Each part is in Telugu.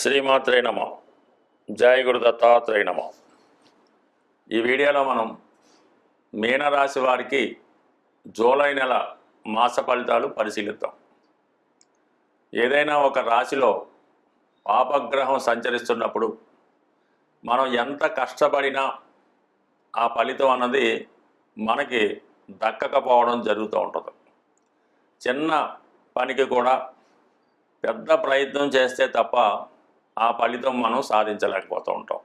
శ్రీమాత్రే నమ. జయ గురు దత్తాత్రేయ నమ. ఈ వీడియోలో మనం మీనరాశి వారికి జూలై నెల మాస ఫలితాలు పరిశీలిద్దాం. ఏదైనా ఒక రాశిలో పాపగ్రహం సంచరిస్తున్నప్పుడు మనం ఎంత కష్టపడినా ఆ ఫలితం అన్నది మనకి దక్కకపోవడం జరుగుతూ ఉంటుంది. చిన్న పనికి కూడా పెద్ద ప్రయత్నం చేస్తే తప్ప ఆ ఫలితం మనం సాధించలేకపోతూ ఉంటాం.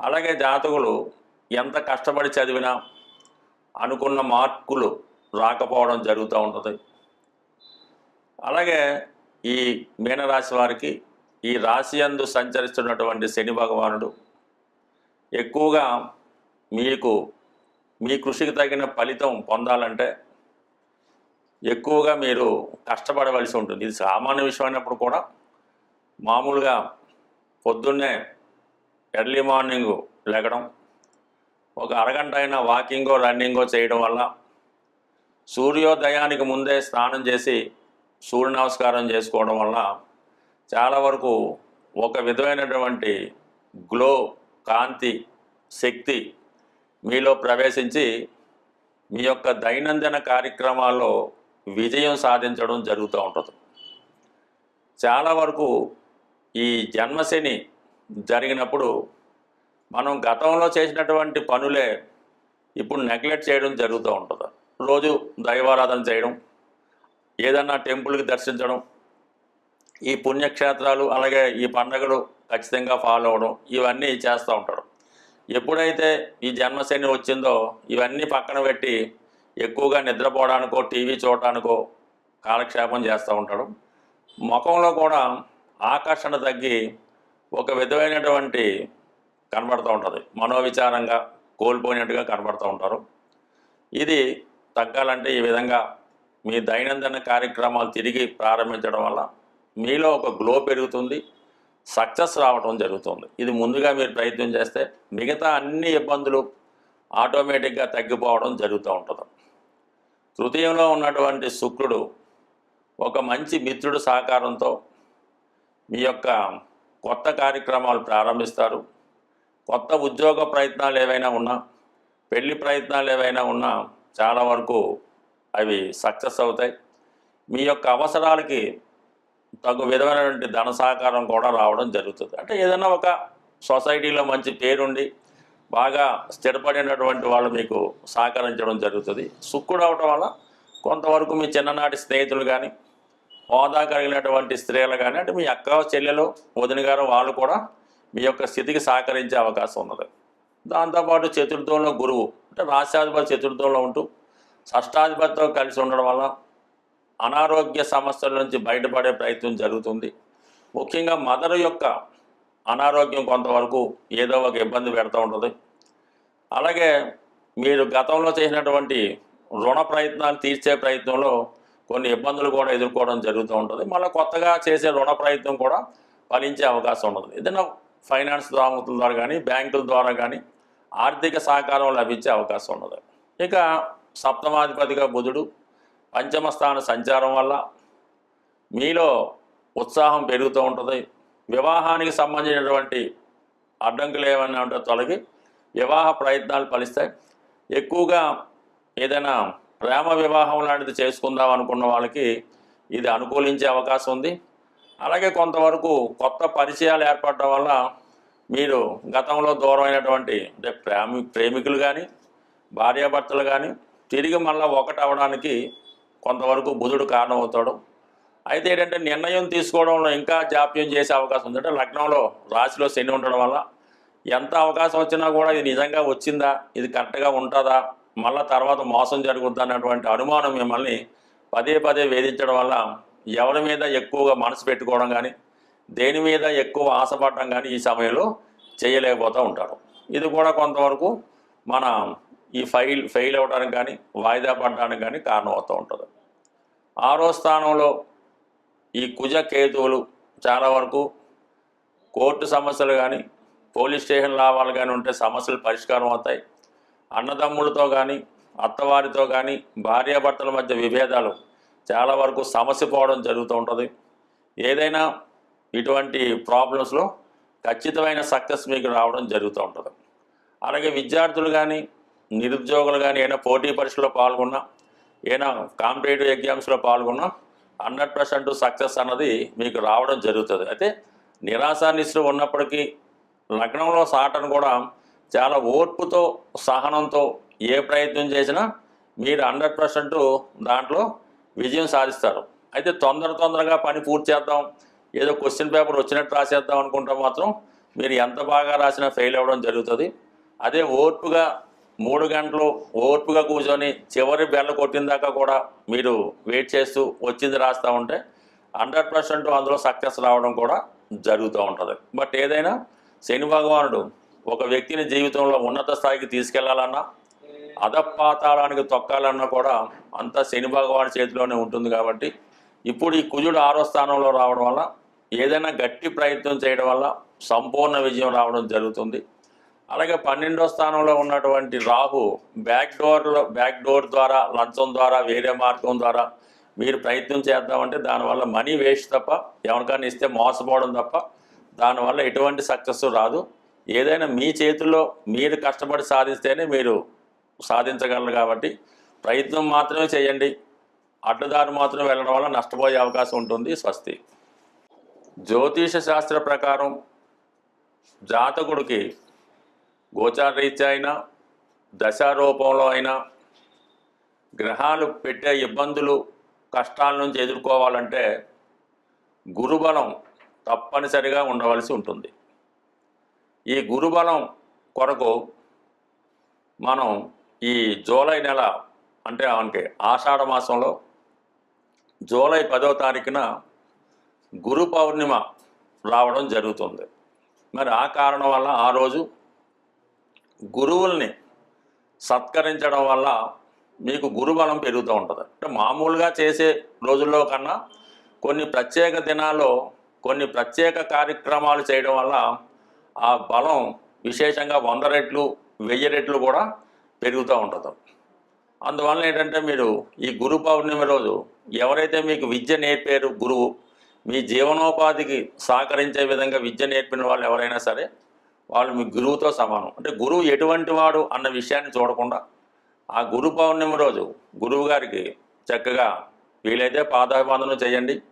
అలాగే జాతకులు ఎంత కష్టపడి చదివినా అనుకున్న మార్కులు రాకపోవడం జరుగుతూ ఉంటుంది. అలాగే ఈ మీనరాశి వారికి ఈ రాశి అందు సంచరిస్తున్నటువంటి శని భగవానుడు ఎక్కువగా మీకు మీ కృషికి తగిన ఫలితం పొందాలంటే ఎక్కువగా మీరు కష్టపడవలసి ఉంటుంది. ఇది సామాన్య విషయం అయినప్పుడు కూడా మామూలుగా పొద్దున్నే ఎర్లీ మార్నింగ్ లెగడం ఒక అరగంట అయినా వాకింగో రన్నింగో చేయడం వల్ల సూర్యోదయానికి ముందే స్నానం చేసి సూర్య నమస్కారం చేసుకోవడం వల్ల చాలా వరకు ఒక విధమైనటువంటి గ్లో కాంతి శక్తి మీలో ప్రవేశించి మీ యొక్క దైనందిన కార్యక్రమాల్లో విజయం సాధించడం జరుగుతూ ఉంటుంది. చాలా వరకు ఈ జన్మశని జరిగినప్పుడు మనం గతంలో చేసినటువంటి పనులే ఇప్పుడు నెగ్లెక్ట్ చేయడం జరుగుతూ ఉంటుంది. రోజు దైవారాధన చేయడం ఏదన్నా టెంపుల్కి దర్శించడం ఈ పుణ్యక్షేత్రాలు అలాగే ఈ పండగలు ఖచ్చితంగా ఫాలో అవ్వడం ఇవన్నీ చేస్తూ ఉంటాడు ఎప్పుడైతే ఈ జన్మశని వచ్చిందో ఇవన్నీ పక్కన పెట్టి ఎక్కువగా నిద్రపోవడానికో టీవీ చూడటానికో కాలక్షేపం చేస్తూ ఉంటాడు. ముఖంలో కూడా ఆకర్షణ తగ్గి ఒక విధమైనటువంటి కనబడుతూ ఉంటుంది. మనోవిచారంగా కోల్పోయినట్టుగా కనబడుతూ ఉంటారు. ఇది తగ్గాలంటే ఈ విధంగా మీ దైనందిన కార్యక్రమాలు తిరిగి ప్రారంభించడం వల్ల మీలో ఒక గ్లో పెరుగుతుంది సక్సెస్ రావడం జరుగుతుంది. ఇది ముందుగా మీరు ప్రయత్నం చేస్తే మిగతా అన్ని ఇబ్బందులు ఆటోమేటిక్గా తగ్గిపోవడం జరుగుతూ ఉంటుంది. తృతీయంలో ఉన్నటువంటి శుక్రుడు ఒక మంచి మిత్రుడు సహకారంతో మీ యొక్క కొత్త కార్యక్రమాలు ప్రారంభిస్తారు. కొత్త ఉద్యోగ ప్రయత్నాలు ఏవైనా ఉన్నా పెళ్ళి ప్రయత్నాలు ఏవైనా ఉన్నా చాలా వరకు అవి సక్సెస్ అవుతాయి. మీ యొక్క అవసరాలకి తగు విధమైనటువంటి ధన సహకారం కూడా రావడం జరుగుతుంది. అంటే ఏదైనా ఒక సొసైటీలో మంచి పేరుండి బాగా స్థిరపడినటువంటి వాళ్ళు మీకు సహకరించడం జరుగుతుంది. సుక్కుడు అవటం వల్ల కొంతవరకు మీ చిన్ననాటి స్నేహితులు కానీ హోదా కలిగినటువంటి స్త్రీలు కానీ అంటే మీ అక్క చెల్లెలు వదిన గారు వాళ్ళు కూడా మీ యొక్క స్థితికి సహకరించే అవకాశం ఉన్నది. దాంతోపాటు చతుర్థంలో గురువు అంటే రాష్ట్రాధిపతి చతుర్థంలో ఉంటూ షష్టాధిపతితో కలిసి ఉండడం వల్ల అనారోగ్య సమస్యల నుంచి బయటపడే ప్రయత్నం జరుగుతుంది. ముఖ్యంగా మదర్ యొక్క అనారోగ్యం కొంతవరకు ఏదో ఒక ఇబ్బంది పెడతా ఉంటుంది. అలాగే మీరు గతంలో చేసినటువంటి రుణ ప్రయత్నాలు తీర్చే ప్రయత్నంలో కొన్ని ఇబ్బందులు కూడా ఎదుర్కోవడం జరుగుతూ ఉంటుంది. మళ్ళీ కొత్తగా చేసే రుణ ప్రయత్నం కూడా ఫలించే అవకాశం ఉంటుంది ఏదైనా ఫైనాన్స్ దామతుల ద్వారా కానీ బ్యాంకుల ద్వారా కానీ ఆర్థిక సహకారం లభించే అవకాశం ఉన్నది ఇక సప్తమాధిపతిగా బుధుడు పంచమ స్థాన సంచారం వల్ల మీలో ఉత్సాహం పెరుగుతూ ఉంటుంది. వివాహానికి సంబంధించినటువంటి అడ్డంకులు ఏమైనా ఉంటే తొలగి వివాహ ప్రయత్నాలు ఫలిస్తాయి. ఎక్కువగా ఏదైనా ప్రేమ వివాహం లాంటిది చేసుకుందాం అనుకున్న వాళ్ళకి ఇది అనుకూలించే అవకాశం ఉంది. అలాగే కొంతవరకు కొత్త పరిచయాలు ఏర్పడటం వల్ల మీరు గతంలో దూరమైనటువంటి అంటే ప్రేమి ప్రేమికులు కానీ భార్యాభర్తలు కానీ తిరిగి మళ్ళీ ఒకటి అవడానికి కొంతవరకు బుధుడు కారణమవుతాడు. అయితే ఏంటంటే నిర్ణయం తీసుకోవడంలో ఇంకా జాప్యం చేసే అవకాశం ఉంది. అంటే లగ్నంలో రాశిలో శని ఉండడం వల్ల ఎంత అవకాశం వచ్చినా కూడా ఇది నిజంగా వచ్చిందా? ఇది కరెక్ట్గా ఉంటుందా? మళ్ళీ తర్వాత మోసం జరుగుతుందన్నటువంటి అనుమానం మిమ్మల్ని పదే పదే వేధించడం వల్ల ఎవరి మీద ఎక్కువగా మనసు పెట్టుకోవడం కానీ దేని మీద ఎక్కువ ఆశపడడం కానీ ఈ సమయంలో చేయలేకపోతూ ఉంటారు. ఇది కూడా కొంతవరకు మన ఈ ఫైల్ ఫెయిల్ అవ్వడానికి కానీ వాయిదా పడడానికి కానీ కారణం అవుతూ ఉంటుంది. ఆరో స్థానంలో ఈ కుజ కేతువులు చాలా వరకు కోర్టు సమస్యలు కానీ పోలీస్ స్టేషన్ లాభాలు కానీ ఉంటే సమస్యలు పరిష్కారం అవుతాయి. అన్నదమ్ములతో కానీ అత్తవారితో కానీ భార్యాభర్తల మధ్య విభేదాలు చాలా వరకు సమస్య పోవడం జరుగుతూ ఉంటుంది. ఏదైనా ఇటువంటి ప్రాబ్లమ్స్లో ఖచ్చితమైన సక్సెస్ మీకు రావడం జరుగుతూ ఉంటుంది. అలాగే విద్యార్థులు కానీ నిరుద్యోగులు కానీ ఏదైనా పోటీ పరీక్షలో పాల్గొన్నా ఏదైనా కాంపిటేటివ్ ఎగ్జామ్స్లో పాల్గొన్నా హండ్రెడ్ పర్సెంట్ సక్సెస్ అన్నది మీకు రావడం జరుగుతుంది. అయితే నిరాశానిస్తులు ఉన్నప్పటికీ లగ్నంలో సాటను కూడా చాలా ఓర్పుతో సహనంతో ఏ ప్రయత్నం చేసినా మీరు హండ్రెడ్ పర్సెంట్ దాంట్లో విజయం సాధిస్తారు. అయితే తొందర తొందరగా పని పూర్తి చేద్దాం ఏదో క్వశ్చన్ పేపర్ వచ్చినట్టు రాసేద్దాం అనుకుంటే మాత్రం మీరు ఎంత బాగా రాసినా ఫెయిల్ అవ్వడం జరుగుతుంది. అదే ఓర్పుగా మూడు గంటలు ఓర్పుగా కూర్చొని చివరి బెల్ల కొట్టిందాకా కూడా మీరు వెయిట్ చేస్తూ వచ్చింది రాస్తూ ఉంటే హండ్రెడ్ పర్సెంట్ అందులో సక్సెస్ రావడం కూడా జరుగుతూ ఉంటుంది. బట్ ఏదైనా శని భగవానుడు ఒక వ్యక్తిని జీవితంలో ఉన్నత స్థాయికి తీసుకెళ్ళాలన్నా అధపాతాళానికి తొక్కాలన్నా కూడా అంతా శని భగవాన్ చేతిలోనే ఉంటుంది కాబట్టి ఇప్పుడు ఈ కుజుడు ఆరో స్థానంలో రావడం వల్ల ఏదైనా గట్టి ప్రయత్నం చేయడం వల్ల సంపూర్ణ విజయం రావడం జరుగుతుంది. అలాగే పన్నెండో స్థానంలో ఉన్నటువంటి రాహు బ్యాక్ డోర్లో బ్యాక్ డోర్ ద్వారా లంచం ద్వారా వేరే మార్గం ద్వారా మీరు ప్రయత్నం చేద్దామంటే దానివల్ల మనీ వేస్ట్ తప్ప ఎవరికైనా ఇస్తే మోసపోవడం తప్ప దానివల్ల ఎటువంటి సక్సెస్ రాదు. ఏదైనా మీ చేతుల్లో మీరు కష్టపడి సాధిస్తేనే మీరు సాధించగలరు కాబట్టి ప్రయత్నం మాత్రమే చేయండి. అడ్డదారి మాత్రం వెళ్ళడం వల్ల నష్టపోయే అవకాశం ఉంటుంది స్వస్తి. జ్యోతిష శాస్త్ర ప్రకారం జాతకుడికి గోచార రీత్యా అయినా దశారూపంలో అయినా గ్రహాలు పెట్టే ఇబ్బందులు కష్టాల నుంచి ఎదుర్కోవాలంటే గురుబలం తప్పనిసరిగా ఉండవలసి ఉంటుంది. ఈ గురుబలం కొరకు మనం ఈ జూలై నెల అంటే అంటే ఆషాఢ మాసంలో జూలై పదో తారీఖున గురు పౌర్ణిమ రావడం జరుగుతుంది. మరి ఆ కారణం వల్ల ఆ రోజు గురువుల్ని సత్కరించడం వల్ల మీకు గురుబలం పెరుగుతూ ఉంటుంది. అంటే మామూలుగా చేసే రోజుల్లో కన్నా కొన్ని ప్రత్యేక దినాల్లో కొన్ని ప్రత్యేక కార్యక్రమాలు చేయడం వల్ల ఆ బలం విశేషంగా వంద రెట్లు వెయ్యి రెట్లు కూడా పెరుగుతూ ఉంటుంది. అందువలన ఏంటంటే మీరు ఈ గురు పౌర్ణమి రోజు ఎవరైతే మీకు విద్య నేర్పారు గురువు మీ జీవనోపాధికి సహకరించే విధంగా విద్య నేర్పిన వాళ్ళు ఎవరైనా సరే వాళ్ళు మీ గురువుతో సమానం. అంటే గురువు ఎటువంటి వాడు అన్న విషయాన్ని చూడకుండా ఆ గురు పౌర్ణమి రోజు గురువు గారికి చక్కగా వీలైతే పాదాభివందనం చేయండి.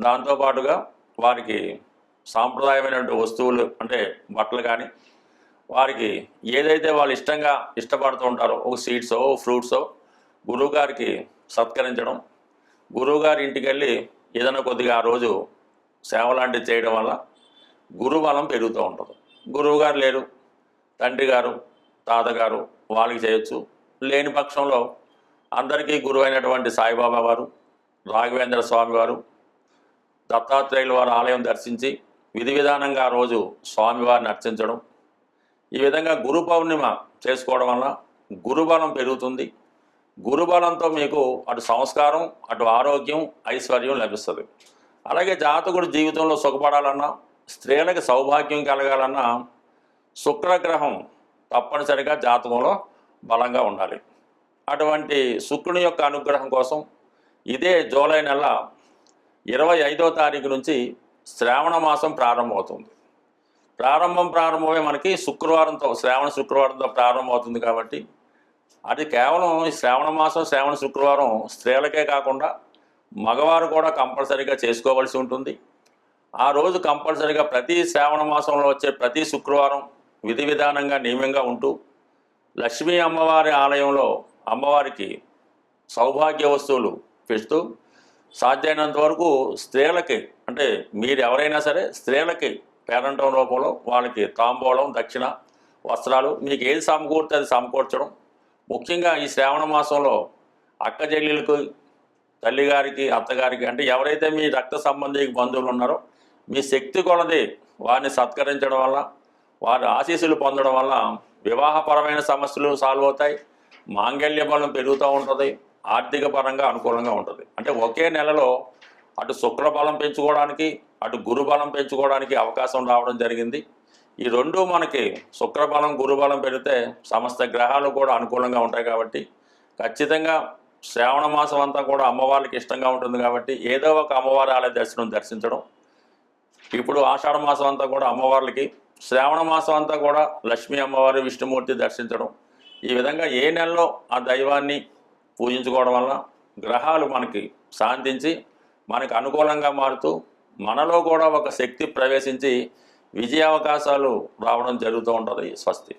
దాంతోపాటుగా వారికి సాంప్రదాయమైనటువంటి వస్తువులు అంటే బట్టలు కానీ వారికి ఏదైతే వాళ్ళు ఇష్టంగా ఇష్టపడుతూ ఉంటారో ఒక సీడ్సో ఫ్రూట్సో గురువుగారికి సత్కరించడం గురువుగారి ఇంటికి వెళ్ళి ఏదైనా కొద్దిగా ఆ రోజు సేవ లాంటివి చేయడం వల్ల గురుబలం పెరుగుతూ ఉంటుంది. గురువుగారు లేరు తండ్రి గారు తాతగారు వాళ్ళకి చేయొచ్చు. లేని పక్షంలో అందరికీ గురువైనటువంటి సాయిబాబా వారు రాఘవేంద్ర స్వామి వారు దత్తాత్రేయుల వారి ఆలయం దర్శించి విధి విధానంగా ఆ రోజు స్వామివారిని అర్చించడం. ఈ విధంగా గురు పౌర్ణిమ చేసుకోవడం వల్ల గురుబలం పెరుగుతుంది. గురుబలంతో మీకు అటు సంస్కారం అటు ఆరోగ్యం ఐశ్వర్యం లభిస్తుంది. అలాగే జాతకుడు జీవితంలో సుఖపడాలన్నా స్త్రీలకు సౌభాగ్యం కలగాలన్నా శుక్రగ్రహం తప్పనిసరిగా జాతకంలో బలంగా ఉండాలి. అటువంటి శుక్రుని యొక్క అనుగ్రహం కోసం ఇదే జూలై నెల ఇరవై ఐదో తారీఖు నుంచి శ్రావణ మాసం ప్రారంభమవుతుంది. ప్రారంభం ప్రారంభమై మనకి శుక్రవారంతో శ్రావణ శుక్రవారంతో ప్రారంభమవుతుంది కాబట్టి అది కేవలం ఈ శ్రావణ మాసం శ్రావణ శుక్రవారం స్త్రీలకే కాకుండా మగవారు కూడా కంపల్సరీగా చేసుకోవాల్సి ఉంటుంది. ఆ రోజు కంపల్సరీగా ప్రతి శ్రావణ మాసంలో వచ్చే ప్రతి శుక్రవారం విధి విధానంగా నియమంగా ఉంటూ లక్ష్మీ అమ్మవారి ఆలయంలో అమ్మవారికి సౌభాగ్య వస్తువులు పెడుతూ సాధ్యమైనంత వరకు స్త్రీలకి అంటే మీరు ఎవరైనా సరే స్త్రీలకి పేరంటం రూపంలో వాళ్ళకి తాంబూలం దక్షిణ వస్త్రాలు మీకు ఏది సమకూరితే అది సమకూర్చడం. ముఖ్యంగా ఈ శ్రావణ మాసంలో అక్క చెల్లెలకు తల్లిగారికి అత్తగారికి అంటే ఎవరైతే మీ రక్త సంబంధి బంధువులు ఉన్నారో మీ శక్తి కొలది వారిని సత్కరించడం వల్ల వారి ఆశీస్సులు పొందడం వల్ల వివాహపరమైన సమస్యలు సాల్వ్ అవుతాయి. మాంగళ్య బలం పెరుగుతూ ఉంటుంది. ఆర్థిక పరంగా అనుకూలంగా ఉంటుంది. అంటే ఒకే నెలలో అటు శుక్రబలం పెంచుకోవడానికి అటు గురుబలం పెంచుకోవడానికి అవకాశం రావడం జరిగింది. ఈ రెండు మనకి శుక్రబలం గురుబలం పెడితే సమస్త గ్రహాలు కూడా అనుకూలంగా ఉంటాయి కాబట్టి ఖచ్చితంగా శ్రావణ మాసం అంతా కూడా అమ్మవారికి ఇష్టంగా ఉంటుంది కాబట్టి ఏదో ఒక అమ్మవారి ఆలయ దర్శనం దర్శించడం. ఇప్పుడు ఆషాఢ మాసం అంతా కూడా అమ్మవార్లకి శ్రావణ మాసం అంతా కూడా లక్ష్మీ అమ్మవారి విష్ణుమూర్తి దర్శించడం. ఈ విధంగా ఏ నెలలో ఆ దైవాన్ని పూజించుకోవడం వల్ల గ్రహాలు మనకి శాంతించి మనకు అనుకూలంగా మారుతూ మనలో కూడా ఒక శక్తి ప్రవేశించి విజయావకాశాలు రావడం జరుగుతూ ఉంటుంది స్వస్తి.